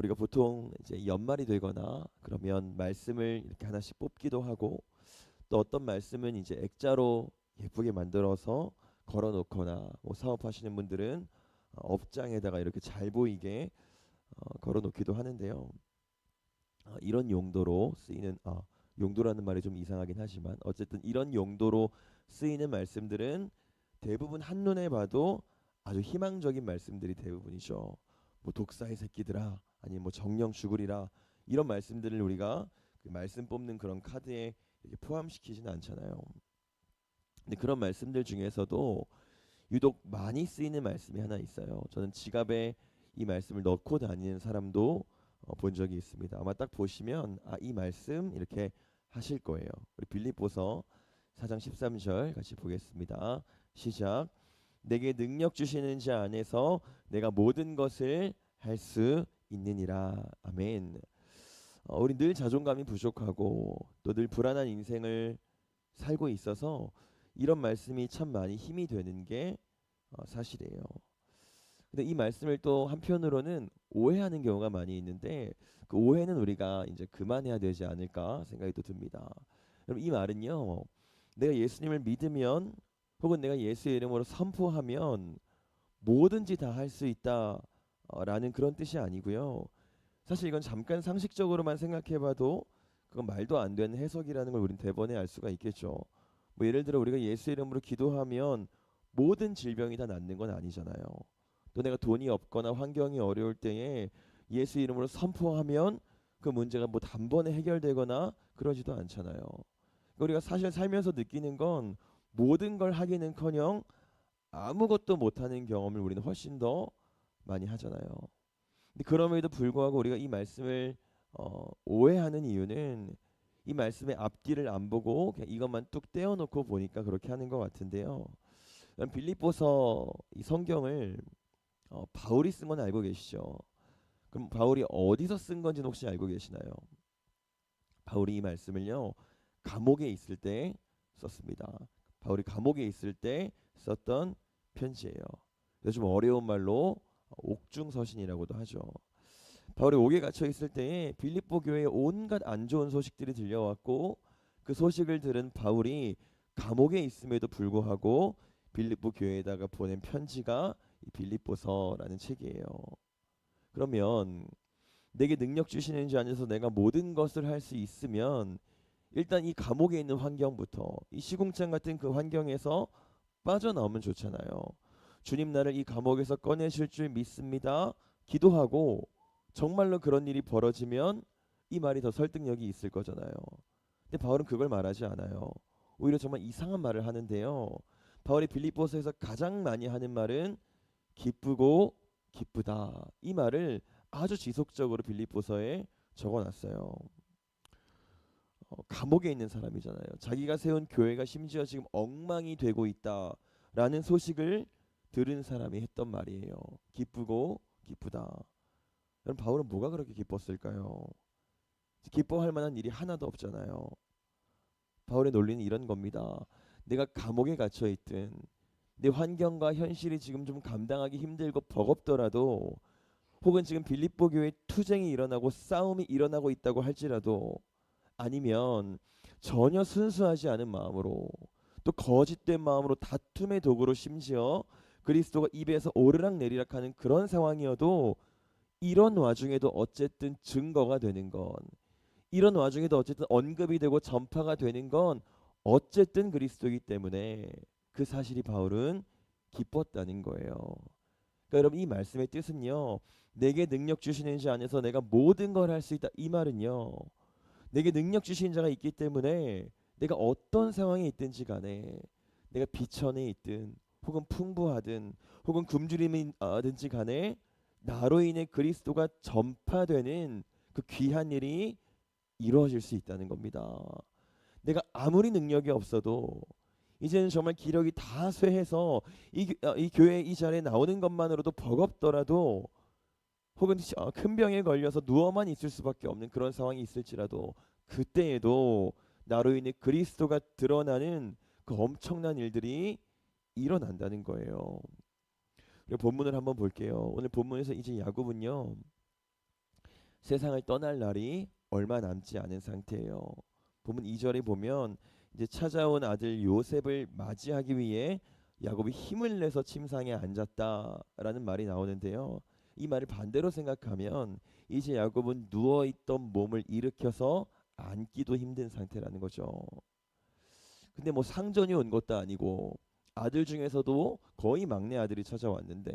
우리가 보통 이제 연말이 되거나 그러면 말씀을 이렇게 하나씩 뽑기도 하고 또 어떤 말씀은 이제 액자로 예쁘게 만들어서 걸어 놓거나 뭐 사업하시는 분들은 어, 업장에다가 이렇게 잘 보이게 어, 걸어 놓기도 하는데요. 어, 이런 용도로 쓰이는 아, 용도라는 말이 좀 이상하긴 하지만 어쨌든 이런 용도로 쓰이는 말씀들은 대부분 한눈에 봐도 아주 희망적인 말씀들이 대부분이죠. 뭐 독사의 새끼들아 아니면 뭐 정령 죽으리라 이런 말씀들을 우리가 그 말씀 뽑는 그런 카드에 포함시키지는 않잖아요. 근데 그런 말씀들 중에서도 유독 많이 쓰이는 말씀이 하나 있어요. 저는 지갑에 이 말씀을 넣고 다니는 사람도 어, 본 적이 있습니다. 아마 딱 보시면 아, 이 말씀 이렇게 하실 거예요. 우리 빌립보서 4장 13절 같이 보겠습니다. 시작. 내게 능력 주시는 자 안에서 내가 모든 것을 할 수 있느니라. 아멘. 어, 우리 늘 자존감이 부족하고 또 늘 불안한 인생을 살고 있어서 이런 말씀이 참 많이 힘이 되는 게 어, 사실이에요. 근데 이 말씀을 또 한편으로는 오해하는 경우가 많이 있는데 그 오해는 우리가 이제 그만해야 되지 않을까 생각이 또 듭니다. 여러분 이 말은요. 내가 예수님을 믿으면 혹은 내가 예수의 이름으로 선포하면 뭐든지 다 할 수 있다 라는 그런 뜻이 아니고요. 사실 이건 잠깐 상식적으로만 생각해봐도 그건 말도 안 되는 해석이라는 걸 우린 대번에 알 수가 있겠죠. 뭐 예를 들어 우리가 예수 이름으로 기도하면 모든 질병이 다 낫는 건 아니잖아요. 또 내가 돈이 없거나 환경이 어려울 때에 예수 이름으로 선포하면 그 문제가 뭐 단번에 해결되거나 그러지도 않잖아요. 그러니까 우리가 사실 살면서 느끼는 건 모든 걸 하기는커녕 아무것도 못하는 경험을 우리는 훨씬 더 많이 하잖아요. 근데 그럼에도 불구하고 우리가 이 말씀을 어, 오해하는 이유는 이 말씀의 앞뒤를 안 보고 그냥 이것만 뚝 떼어놓고 보니까 그렇게 하는 것 같은데요. 빌립보서 이 성경을 어, 바울이 쓴 건 알고 계시죠? 그럼 바울이 어디서 쓴 건지 혹시 알고 계시나요? 바울이 이 말씀을요 감옥에 있을 때 썼습니다. 바울이 감옥에 있을 때 썼던 편지예요. 요즘 어려운 말로 옥중서신이라고도 하죠. 바울이 옥에 갇혀 있을 때에 빌립보 교회에 온갖 안 좋은 소식들이 들려왔고 그 소식을 들은 바울이 감옥에 있음에도 불구하고 빌립보 교회에다가 보낸 편지가 이 빌립보서라는 책이에요. 그러면 내게 능력 주시는 자 안에서 내가 모든 것을 할 수 있으면 일단 이 감옥에 있는 환경부터 이 시궁창 같은 그 환경에서 빠져나오면 좋잖아요. 주님 나를 이 감옥에서 꺼내실 줄 믿습니다. 기도하고 정말로 그런 일이 벌어지면 이 말이 더 설득력이 있을 거잖아요. 근데 바울은 그걸 말하지 않아요. 오히려 정말 이상한 말을 하는데요. 바울이 빌립보서에서 가장 많이 하는 말은 기쁘고 기쁘다. 이 말을 아주 지속적으로 빌립보서에 적어놨어요. 어, 감옥에 있는 사람이잖아요. 자기가 세운 교회가 심지어 지금 엉망이 되고 있다라는 소식을 들은 사람이 했던 말이에요. 기쁘고 기쁘다. 그럼 바울은 뭐가 그렇게 기뻤을까요? 기뻐할 만한 일이 하나도 없잖아요. 바울의 논리는 이런 겁니다. 내가 감옥에 갇혀 있든 내 환경과 현실이 지금 좀 감당하기 힘들고 버겁더라도 혹은 지금 빌립보 교회 투쟁이 일어나고 싸움이 일어나고 있다고 할지라도 아니면 전혀 순수하지 않은 마음으로 또 거짓된 마음으로 다툼의 도구로 심지어 그리스도가 입에서 오르락 내리락 하는 그런 상황이어도 이런 와중에도 어쨌든 증거가 되는 건 이런 와중에도 어쨌든 언급이 되고 전파가 되는 건 어쨌든 그리스도이기 때문에 그 사실이 바울은 기뻤다는 거예요. 그러니까 여러분 이 말씀의 뜻은요. 내게 능력 주시는 자 안에서 내가 모든 걸 할 수 있다. 이 말은요. 내게 능력 주신 자가 있기 때문에 내가 어떤 상황에 있든지 간에 내가 비천에 있든 혹은 풍부하든 혹은 굶주림이든지 간에 나로 인해 그리스도가 전파되는 그 귀한 일이 이루어질 수 있다는 겁니다. 내가 아무리 능력이 없어도 이제는 정말 기력이 다 쇠해서 이, 어, 이 교회 이 자리에 나오는 것만으로도 버겁더라도 혹은 어, 큰 병에 걸려서 누워만 있을 수밖에 없는 그런 상황이 있을지라도 그때에도 나로 인해 그리스도가 드러나는 그 엄청난 일들이 일어난다는 거예요. 본문을 한번 볼게요. 오늘 본문에서 이제 야곱은요. 세상을 떠날 날이 얼마 남지 않은 상태예요. 보면 2절에 보면 이제 찾아온 아들 요셉을 맞이하기 위해 야곱이 힘을 내서 침상에 앉았다라는 말이 나오는데요. 이 말을 반대로 생각하면 이제 야곱은 누워 있던 몸을 일으켜서 앉기도 힘든 상태라는 거죠. 근데 뭐 상전이 온 것도 아니고 아들 중에서도 거의 막내 아들이 찾아왔는데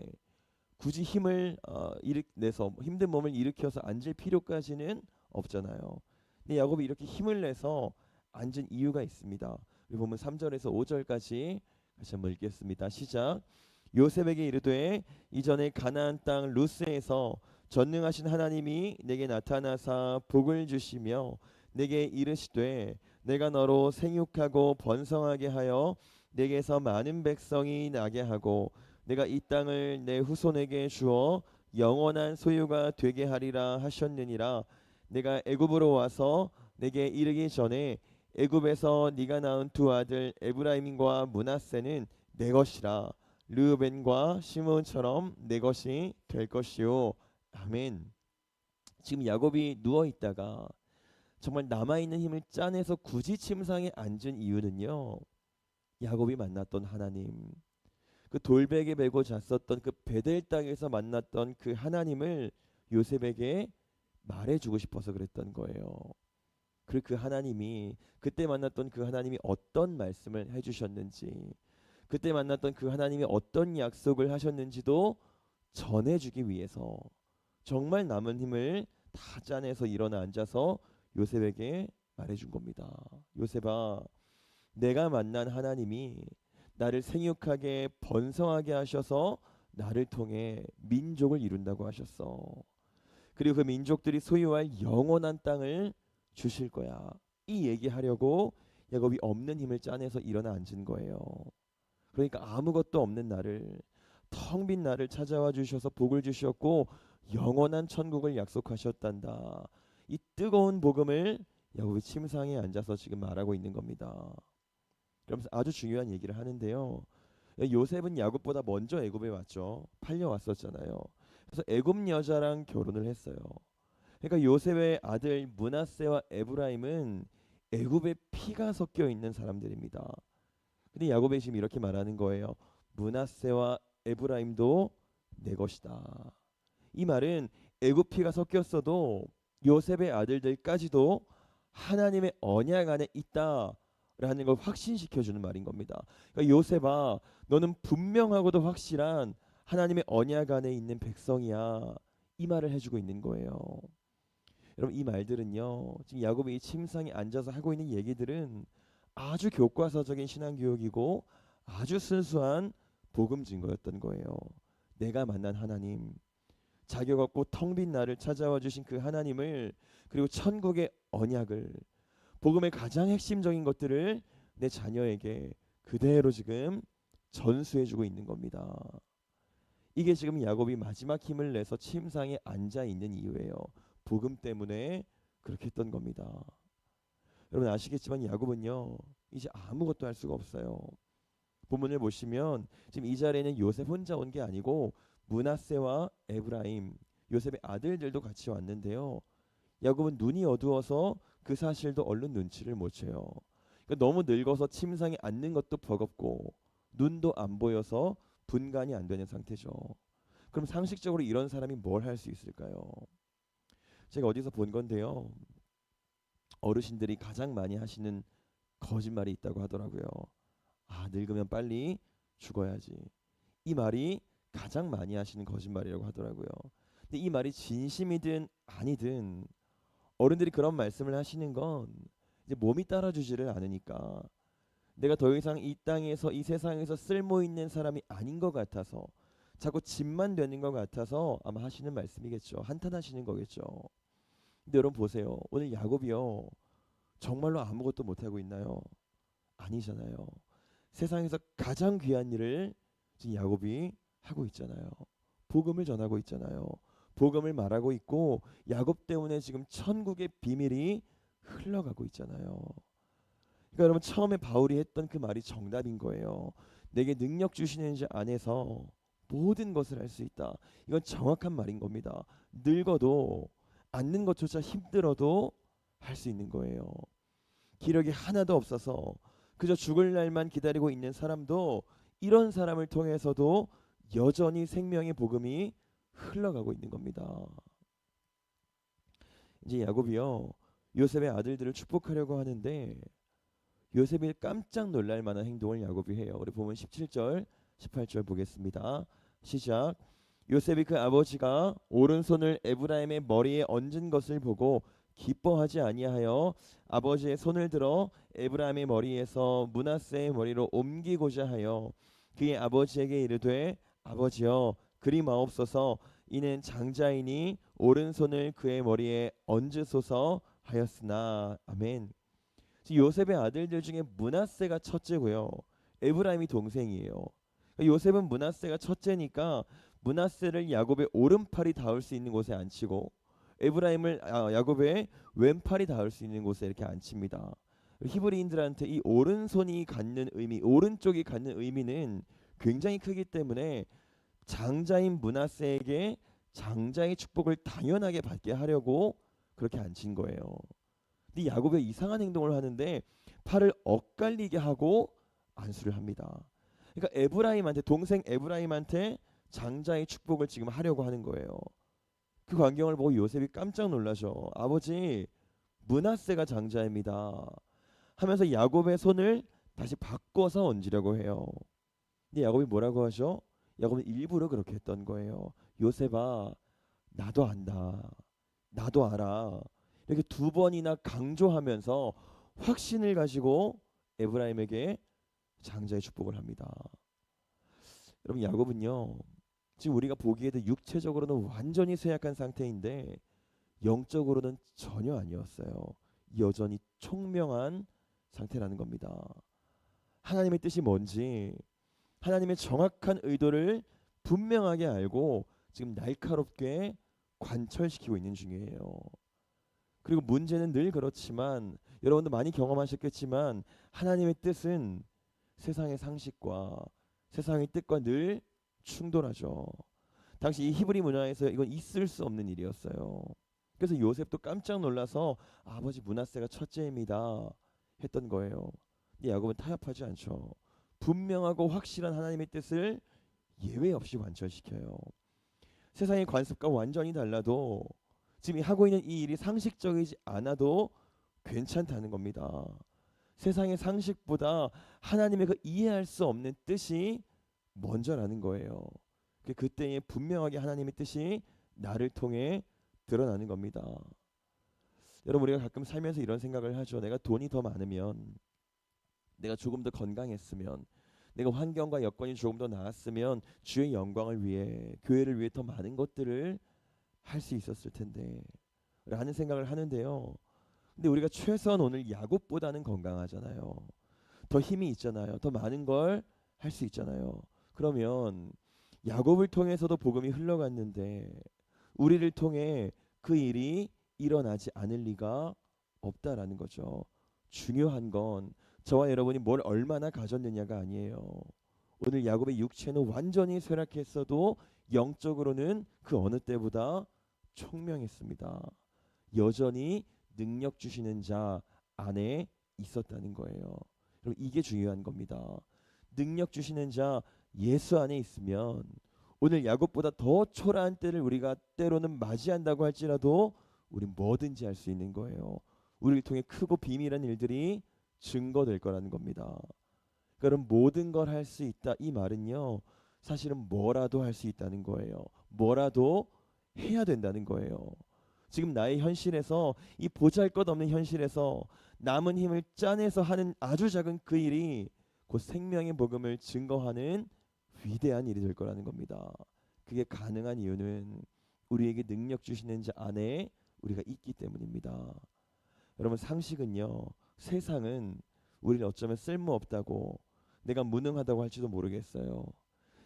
굳이 힘을 어, 일으 내서 힘든 몸을 일으켜서 앉을 필요까지는 없잖아요. 근데 야곱이 이렇게 힘을 내서 앉은 이유가 있습니다. 우리 보면 3절에서 5절까지 다시 한번 읽겠습니다. 시작. 요셉에게 이르되 이전에 가나안 땅 루스에서 전능하신 하나님이 내게 나타나사 복을 주시며 내게 이르시되 내가 너로 생육하고 번성하게 하여 내게서 많은 백성이 나게 하고 내가 이 땅을 내 후손에게 주어 영원한 소유가 되게 하리라 하셨느니라 내가 애굽으로 와서 내게 이르기 전에 애굽에서 네가 낳은 두 아들 에브라임과 문하세는 내 것이라 르벤과 시몬처럼 내 것이 될 것이요 아멘. 지금 야곱이 누워 있다가 정말 남아 있는 힘을 짜내서 굳이 침상에 앉은 이유는요. 야곱이 만났던 하나님, 그 돌베개 베고 잤었던 그 베델 땅에서 만났던 그 하나님을 요셉에게 말해주고 싶어서 그랬던 거예요. 그리고 그 하나님이 그때 만났던 그 하나님이 어떤 말씀을 해주셨는지, 그때 만났던 그 하나님이 어떤 약속을 하셨는지도 전해주기 위해서 정말 남은 힘을 다 짜내서 일어나 앉아서 요셉에게 말해준 겁니다. 요셉아, 내가 만난 하나님이 나를 생육하게 번성하게 하셔서 나를 통해 민족을 이룬다고 하셨어. 그리고 그 민족들이 소유할 영원한 땅을 주실 거야. 이 얘기하려고 야곱이 없는 힘을 짜내서 일어나 앉은 거예요. 그러니까 아무것도 없는 나를 텅 빈 나를 찾아와 주셔서 복을 주셨고 영원한 천국을 약속하셨단다. 이 뜨거운 복음을 야곱이 침상에 앉아서 지금 말하고 있는 겁니다. 그러면서 아주 중요한 얘기를 하는데요. 요셉은 야곱보다 먼저 애굽에 왔죠. 팔려 왔었잖아요. 그래서 애굽 여자랑 결혼을 했어요. 그러니까 요셉의 아들 문하세와 에브라임은 애굽의 피가 섞여 있는 사람들입니다. 근데 야곱이 지금 이렇게 말하는 거예요. 문하세와 에브라임도 내 것이다. 이 말은 애굽 피가 섞였어도 요셉의 아들들까지도 하나님의 언약 안에 있다 라는 걸 확신시켜 주는 말인 겁니다. 그러니까 요셉아, 너는 분명하고도 확실한 하나님의 언약 안에 있는 백성이야. 이 말을 해주고 있는 거예요. 여러분 이 말들은요. 지금 야곱이 이 침상에 앉아서 하고 있는 얘기들은 아주 교과서적인 신앙 교육이고 아주 순수한 복음 증거였던 거예요. 내가 만난 하나님, 자격 없고 텅 빈 나를 찾아와 주신 그 하나님을 그리고 천국의 언약을 복음의 가장 핵심적인 것들을 내 자녀에게 그대로 지금 전수해 주고 있는 겁니다. 이게 지금 야곱이 마지막 힘을 내서 침상에 앉아 있는 이유예요. 복음 때문에 그렇게 했던 겁니다. 여러분 아시겠지만 야곱은요 이제 아무것도 할 수가 없어요. 본문을 보시면 지금 이 자리에는 요셉 혼자 온 게 아니고 문하세와 에브라임 요셉의 아들들도 같이 왔는데요. 야곱은 눈이 어두워서 그 사실도 얼른 눈치를 못 채요. 그러니까 너무 늙어서 침상에 앉는 것도 버겁고 눈도 안 보여서 분간이 안 되는 상태죠. 그럼 상식적으로 이런 사람이 뭘 할 수 있을까요? 제가 어디서 본 건데요. 어르신들이 가장 많이 하시는 거짓말이 있다고 하더라고요. 아, 늙으면 빨리 죽어야지. 이 말이 가장 많이 하시는 거짓말이라고 하더라고요. 근데 이 말이 진심이든 아니든 어른들이 그런 말씀을 하시는 건 이제 몸이 따라주지를 않으니까 내가 더 이상 이 땅에서 이 세상에서 쓸모 있는 사람이 아닌 것 같아서 자꾸 짐만 되는 것 같아서 아마 하시는 말씀이겠죠. 한탄하시는 거겠죠. 근데 여러분 보세요. 오늘 야곱이요. 정말로 아무것도 못 하고 있나요? 아니잖아요. 세상에서 가장 귀한 일을 지금 야곱이 하고 있잖아요. 복음을 전하고 있잖아요. 복음을 말하고 있고 야곱 때문에 지금 천국의 비밀이 흘러가고 있잖아요. 그러니까 여러분 처음에 바울이 했던 그 말이 정답인 거예요. 내게 능력 주시는 자 안에서 모든 것을 할 수 있다. 이건 정확한 말인 겁니다. 늙어도 앉는 것조차 힘들어도 할 수 있는 거예요. 기력이 하나도 없어서 그저 죽을 날만 기다리고 있는 사람도 이런 사람을 통해서도 여전히 생명의 복음이 흘러가고 있는 겁니다. 이제 야곱이요 요셉의 아들들을 축복하려고 하는데 요셉이 깜짝 놀랄 만한 행동을 야곱이 해요. 우리 보면 17절, 18절 보겠습니다. 시작. 요셉이 그 아버지가 오른손을 에브라임의 머리에 얹은 것을 보고 기뻐하지 아니하여 아버지의 손을 들어 에브라임의 머리에서 문하세의 머리로 옮기고자 하여 그의 아버지에게 이르되 아버지여 그리 마옵소서 이는 장자이니 오른손을 그의 머리에 얹으소서 하였으나 아멘. 요셉의 아들들 중에 문하세가 첫째고요. 에브라임이 동생이에요. 그러니까 요셉은 문하세가 첫째니까 문하세를 야곱의 오른팔이 닿을 수 있는 곳에 앉히고 에브라임을 아, 야곱의 왼팔이 닿을 수 있는 곳에 이렇게 앉힙니다. 히브리인들한테 이 오른손이 갖는 의미, 오른쪽이 갖는 의미는 굉장히 크기 때문에 장자인 문하세에게 장자의 축복을 당연하게 받게 하려고 그렇게 앉힌 거예요. 근데 야곱이 이상한 행동을 하는데 팔을 엇갈리게 하고 안수를 합니다. 그러니까 에브라임한테 동생 에브라임한테 장자의 축복을 지금 하려고 하는 거예요. 그 광경을 보고 요셉이 깜짝 놀라죠. 아버지 문하세가 장자입니다. 하면서 야곱의 손을 다시 바꿔서 얹으려고 해요. 근데 야곱이 뭐라고 하죠? 야곱은 일부러 그렇게 했던 거예요. 요셉아 나도 안다. 나도 알아. 이렇게 두 번이나 강조하면서 확신을 가지고 에브라임에게 장자의 축복을 합니다. 여러분 야곱은요. 지금 우리가 보기에도 육체적으로는 완전히 쇠약한 상태인데 영적으로는 전혀 아니었어요. 여전히 총명한 상태라는 겁니다. 하나님의 뜻이 뭔지 하나님의 정확한 의도를 분명하게 알고 지금 날카롭게 관철시키고 있는 중이에요. 그리고 문제는 늘 그렇지만 여러분도 많이 경험하셨겠지만 하나님의 뜻은 세상의 상식과 세상의 뜻과 늘 충돌하죠. 당시 이 히브리 문화에서 이건 있을 수 없는 일이었어요. 그래서 요셉도 깜짝 놀라서 아버지 문하세가 첫째입니다 했던 거예요. 근데 야곱은 타협하지 않죠. 분명하고 확실한 하나님의 뜻을 예외 없이 완전시켜요. 세상의 관습과 완전히 달라도 지금 하고 있는 이 일이 상식적이지 않아도 괜찮다는 겁니다. 세상의 상식보다 하나님의 그 이해할 수 없는 뜻이 먼저라는 거예요. 그때에 분명하게 하나님의 뜻이 나를 통해 드러나는 겁니다. 여러분 우리가 가끔 살면서 이런 생각을 하죠. 내가 돈이 더 많으면 내가 조금 더 건강했으면 내가 환경과 여건이 조금 더 나았으면 주의 영광을 위해 교회를 위해 더 많은 것들을 할 수 있었을 텐데 라는 생각을 하는데요. 근데 우리가 최소한 오늘 야곱보다는 건강하잖아요. 더 힘이 있잖아요. 더 많은 걸 할 수 있잖아요. 그러면 야곱을 통해서도 복음이 흘러갔는데 우리를 통해 그 일이 일어나지 않을 리가 없다라는 거죠. 중요한 건 저와 여러분이 뭘 얼마나 가졌느냐가 아니에요. 오늘 야곱의 육체는 완전히 쇠락했어도 영적으로는 그 어느 때보다 총명했습니다. 여전히 능력 주시는 자 안에 있었다는 거예요. 여러분 이게 중요한 겁니다. 능력 주시는 자 예수 안에 있으면 오늘 야곱보다 더 초라한 때를 우리가 때로는 맞이한다고 할지라도 우리 뭐든지 할 수 있는 거예요. 우리를 통해 크고 비밀한 일들이 증거될 거라는 겁니다. 그럼 모든 걸 할 수 있다 이 말은요. 사실은 뭐라도 할 수 있다는 거예요. 뭐라도 해야 된다는 거예요. 지금 나의 현실에서 이 보잘것없는 현실에서 남은 힘을 짜내서 하는 아주 작은 그 일이 곧 생명의 복음을 증거하는 위대한 일이 될 거라는 겁니다. 그게 가능한 이유는 우리에게 능력 주시는 자 안에 우리가 있기 때문입니다. 여러분 상식은요. 세상은 우리를 어쩌면 쓸모없다고 내가 무능하다고 할지도 모르겠어요.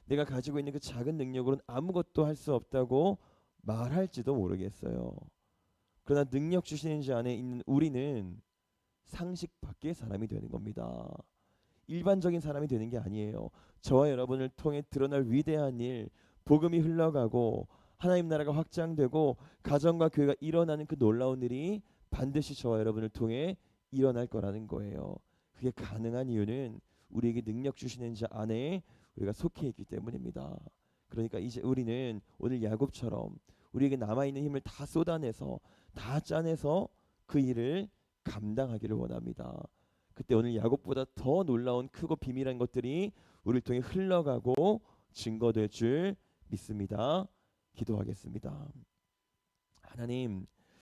내가 가지고 있는 그 작은 능력으로는 아무것도 할 수 없다고 말할지도 모르겠어요. 그러나 능력 주시는 자 안에 있는 우리는 상식 밖의 사람이 되는 겁니다. 일반적인 사람이 되는 게 아니에요. 저와 여러분을 통해 드러날 위대한 일, 복음이 흘러가고 하나님 나라가 확장되고 가정과 교회가 일어나는 그 놀라운 일이 반드시 저와 여러분을 통해 일어날 거라는 거예요. 그게 가능한 이유는 우리에게 능력 주시는 자 안에 우리가 속해 있기 때문입니다. 그러니까 이제 우리는 오늘 야곱처럼 우리에게 남아 있는 힘을 다 쏟아내서 다 짜내서 그 일을 감당하기를 원합니다. 그때 오늘 야곱보다 더 놀라운 크고 비밀한 것들이 우리를 통해 흘러가고 증거될 줄 믿습니다. 기도하겠습니다. 하나님,